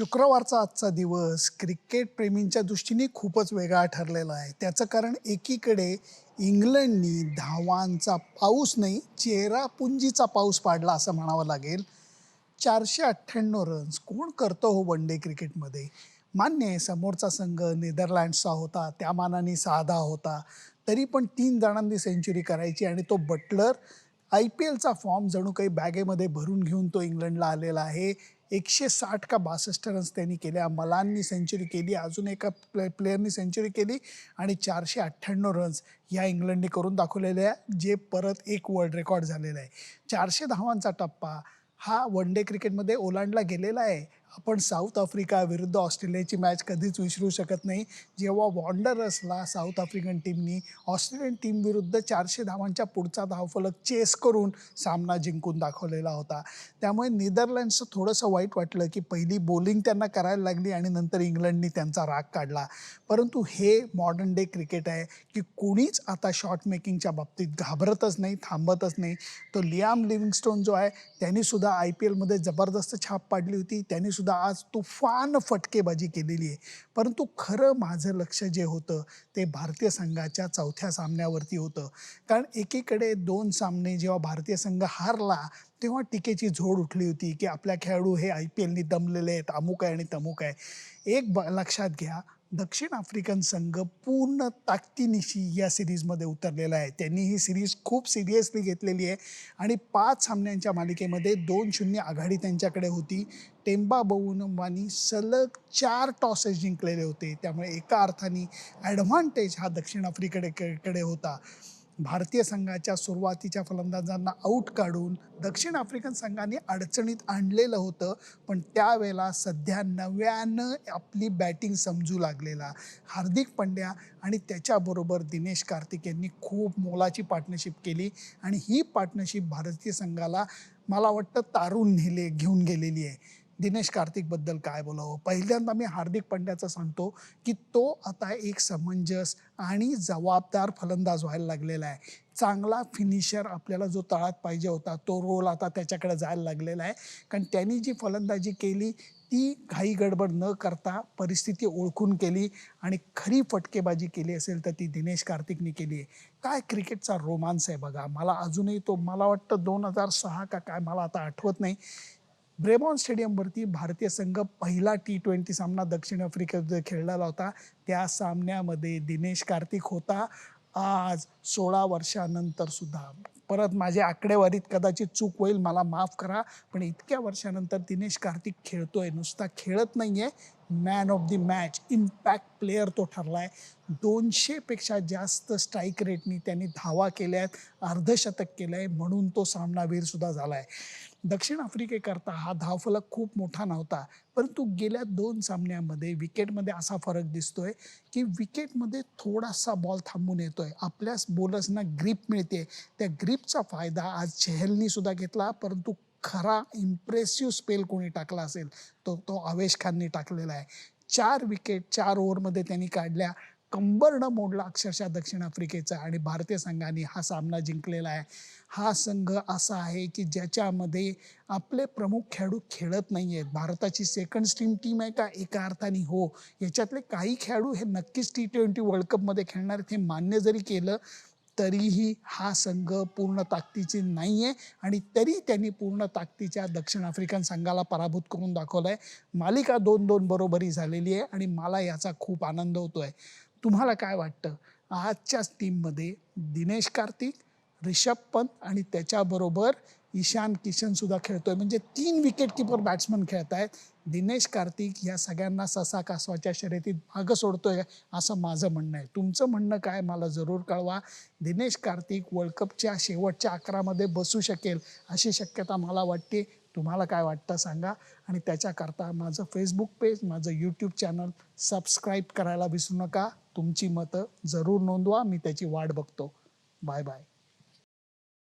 शुक्रवारचा आजचा दिवस क्रिकेट प्रेमींच्या दृष्टीने खूपच वेगळा ठरलेला आहे. त्याचं कारण एकीकडे इंग्लंडनी धावांचा पाऊस नाही चेरापुंजीचा पाऊस पाडला असं म्हणावं लागेल. चारशे अठ्ठ्याण्णव रन्स कोण करतो हो वन डे क्रिकेटमध्ये मान्य आहे समोरचा संघ नेदरलँड्सचा होता त्या मानाने साधा होता. तरी पण तीन जणांनी सेंचुरी करायची आणि तो बटलर आय पी एलचा फॉर्म जणू काही बॅगेमध्ये भरून घेऊन तो इंग्लंडला आलेला आहे. एकशे साठ का बासष्ट रन्स त्यांनी केल्या मलांनी सेंचुरी केली अजून एका प्ले प्लेयरनी सेंचुरी केली आणि चारशे अठ्ठ्याण्णव रन्स ह्या इंग्लंडने करून दाखवलेले आहे जे परत एक वर्ल्ड रेकॉर्ड झालेला आहे. चारशे धावांचा टप्पा हा वन डे क्रिकेटमध्ये ओलांडला गेलेला आहे. आपण साऊथ आफ्रिका विरुद्ध ऑस्ट्रेलियाची मॅच कधीच विसरू शकत नाही. जेव्हा वॉन्डरसला साऊथ आफ्रिकन टीमनी ऑस्ट्रेलियन टीम विरुद्ध चारशे धावांच्या पुढचा धावफलक चेस करून सामना जिंकून दाखवलेला होता. त्यामुळे नेदरलँड्सचं थोडंसं वाईट वाटलं की पहिली बॉलिंग त्यांना करायला लागली आणि नंतर इंग्लंडनी त्यांचा राग काढला. परंतु हे मॉडर्न डे क्रिकेट आहे की कोणीच आता शॉर्ट मेकिंगच्या बाबतीत घाबरतच नाही थांबतच नाही. तो लियाम लिव्हिंगस्टोन जो आहे त्यांनीसुद्धा आय पी एलमध्ये जबरदस्त छाप पाडली होती. त्यांनी सुद्धा आज तुफान फटकेबाजी केलेली आहे. परंतु खरं माझं लक्ष जे होतं ते भारतीय संघाच्या चौथ्या सामन्यावरती होतं. कारण एकीकडे दोन सामने जेव्हा भारतीय संघ हारला तेव्हा टीकेची झोड उठली होती की आपल्या खेळाडू हे आय पी एलनी दमलेले आहेत अमुक आहे आणि तमुक आहे. एक ब लक्षात घ्या दक्षिण आफ्रिकन संघ पूर्ण ताकदीनिशी या सिरीजमध्ये उतरलेला आहे. त्यांनी ही सिरीज खूप सिरियसली घेतलेली आहे. आणि पाच सामन्यांच्या मालिकेमध्ये दोन शून्य आघाडी त्यांच्याकडे होती. टेम्बा बवुनवानी सलग चार टॉसेस जिंकलेले होते. त्यामुळे एका अर्थाने ॲडव्हान्टेज हा दक्षिण आफ्रिकेकडे कडे होता. भारतीय संघाच्या सुरुवातीच्या फलंदाजांना आऊट काढून दक्षिण आफ्रिकन संघाने अडचणीत आणलेलं होतं. पण त्यावेळेला सध्या नव्यानं आपली बॅटिंग समजू लागलेला हार्दिक पंड्या आणि त्याच्याबरोबर दिनेश कार्तिक यांनी खूप मोलाची पार्टनरशिप केली. आणि ही पार्टनरशिप भारतीय संघाला मला वाटतं तारून नेले घेऊन गेलेली आहे. दिनेश कार्तिकबद्दल काय बोलावं? पहिल्यांदा मी हार्दिक पंड्याचं सांगतो की तो आता एक समंजस आणि जबाबदार फलंदाज व्हायला लागलेला आहे. चांगला फिनिशर आपल्याला जो तळात पाहिजे होता तो रोल आता त्याच्याकडे जायला लागलेला आहे. कारण त्यांनी जी फलंदाजी केली ती घाई गडबड न करता परिस्थिती ओळखून केली आणि खरी फटकेबाजी केली असेल तर ती दिनेश कार्तिकने केली आहे. काय क्रिकेटचा रोमांस आहे बघा. मला अजूनही तो मला वाटतं दोन हजार सहा का काय मला आता आठवत नाही. ब्रेबॉन स्टेडियमवरती भारतीय संघ पहिला टी ट्वेंटी सामना दक्षिण आफ्रिकेत खेळलेला होता. त्या सामन्यामध्ये दिनेश कार्तिक होता. आज सोळा वर्षानंतर सुद्धा. परत माझ्या आकडेवारीत कदाचित चूक होईल मला माफ करा पण इतक्या वर्षानंतर दिनेश कार्तिक खेळतोय. नुसता खेळत नाही आहे man of the match impact player तो ठरला आहे दोनशेपेक्षा जास्त स्ट्राईक रेटनी त्यांनी धावा केल्या आहेत अर्धशतक केलं आहे म्हणून तो सामनावीरसुद्धा झाला आहे दक्षिण आफ्रिकेकरता हा धावफलक खूप मोठा नव्हता परंतु गेल्या दोन सामन्यामध्ये विकेटमध्ये असा फरक दिसतोय की विकेटमध्ये थोडासा बॉल थांबून येतोय. आपल्याच बॉलर्सना ग्रीप मिळते. त्या ग्रीपचा फायदा आज चेहलनी सुद्धा घेतला परंतु खरा इम्प्रेसिव्ह स्पेल कोणी टाकला असेल तो तो आवेश खानने टाकलेला आहे. चार विकेट चार ओव्हरमध्ये त्यांनी काढल्या. कंबरनं मोडला अक्षरशः दक्षिण आफ्रिकेचा आणि भारतीय संघाने हा सामना जिंकलेला आहे. हा संघ असा आहे की ज्याच्यामध्ये आपले प्रमुख खेळाडू खेळत नाही आहेत भारताची सेकंड स्ट्रीम टीम आहे का? एका अर्थाने हो. याच्यातले काही खेळाडू हे नक्कीच टी ट्वेंटी वर्ल्ड कपमध्ये खेळणार आहेत हे मान्य जरी केलं तरीही हा संघ पूर्ण ताकदीची नाही आहे आणि तरी त्यांनी पूर्ण ताकदीच्या दक्षिण आफ्रिकन संघाला पराभूत करून दाखवलं आहे मालिका दोन दोन बरोबरी झालेली आहे आणि मला याचा खूप आनंद होतो आहे तुम्हाला काय वाटतं? आजच्याच टीममध्ये दिनेश कार्तिक रिषभ पंत आणि त्याच्याबरोबर ईशान किशन सुद्धा खेळतोय. म्हणजे तीन विकेट किपर बॅट्समन खेळत आहेत. दिनेश कार्तिक या सगळ्यांना ससा कासवाच्या शर्यतीत भाग सोडतोय असं माझं म्हणणं आहे. तुमचं म्हणणं काय मला जरूर कळवा. दिनेश कार्तिक वर्ल्ड कपच्या शेवटच्या अकरामध्ये बसू शकेल अशी शक्यता मला वाटते. तुम्हाला काय वाटतं सांगा. आणि त्याच्याकरता माझं फेसबुक पेज माझं यूट्यूब चॅनल सबस्क्राईब करायला विसरू नका. तुमची मतं जरूर नोंदवा. मी त्याची वाट बघतो. Bye bye